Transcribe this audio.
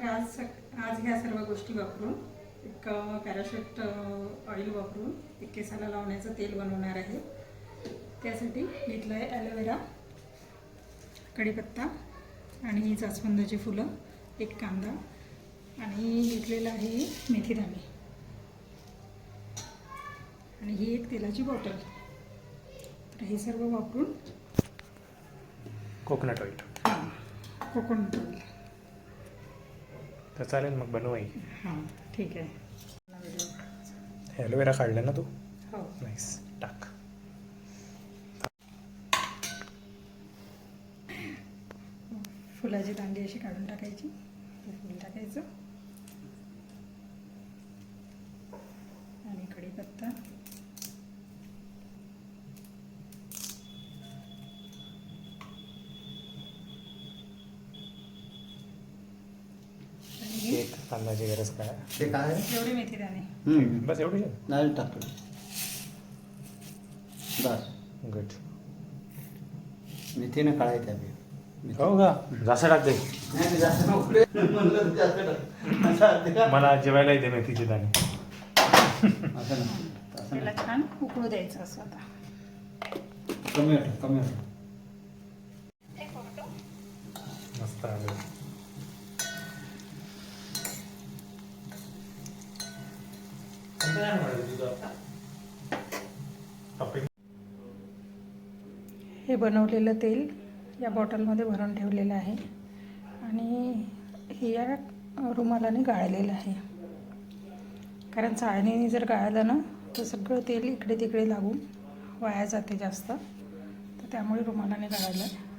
तर आज आज ह्या सर्व गोष्टी वापरून एक पॅराशूट ऑइल वापरून एक केसाला लावण्याचं तेल बनवणार आहे. त्यासाठी घेतलं आहे ॲलोवेरा कढीपत्ता आणि जास्वंदाची फुलं एक कांदा आणि घेतलेलं आहे मेथीदाणे आणि ही एक तेलाची बॉटल. तर हे सर्व वापरून कोकोनट ऑइल हां कोकोनट ऑइल तर चालेल मग बनवाई हां ठीक आहे. ॲलोवेरा काढलं ना तू? हो. नाईस टाक. फुलाची दांडी अशी काढून टाकायची. फुल टाकायचं आणि कढीपत्ता आणि कांदाची गरज काय ते काय आहे? एवढे मेथी दाणे हम्म. बस एवढी नाही टाकतो बस गुड मेथीनं काढायचं आहे मेथी. हो का जास्त टाक दे नाही, नाही, जास्त नको रे. म्हणलं जास्त टाक. असं असते का? मला जेवायला येते मेथीचे दाणे असं नाही. असं त्याला नाही. छान उकळू द्यायचं असं आता कमी होतं कमी होतं मस्त आलं हे बनवलेलं तेल या बॉटलमध्ये भरून ठेवलेलं आहे. आणि हे या रुमालाने गाळलेलं आहे. कारण चाळणीने जर गाळलं ना तर सगळं तेल इकडे तिकडे लागून वाया जाते जास्त. तर त्यामुळे रुमालाने गाळलं.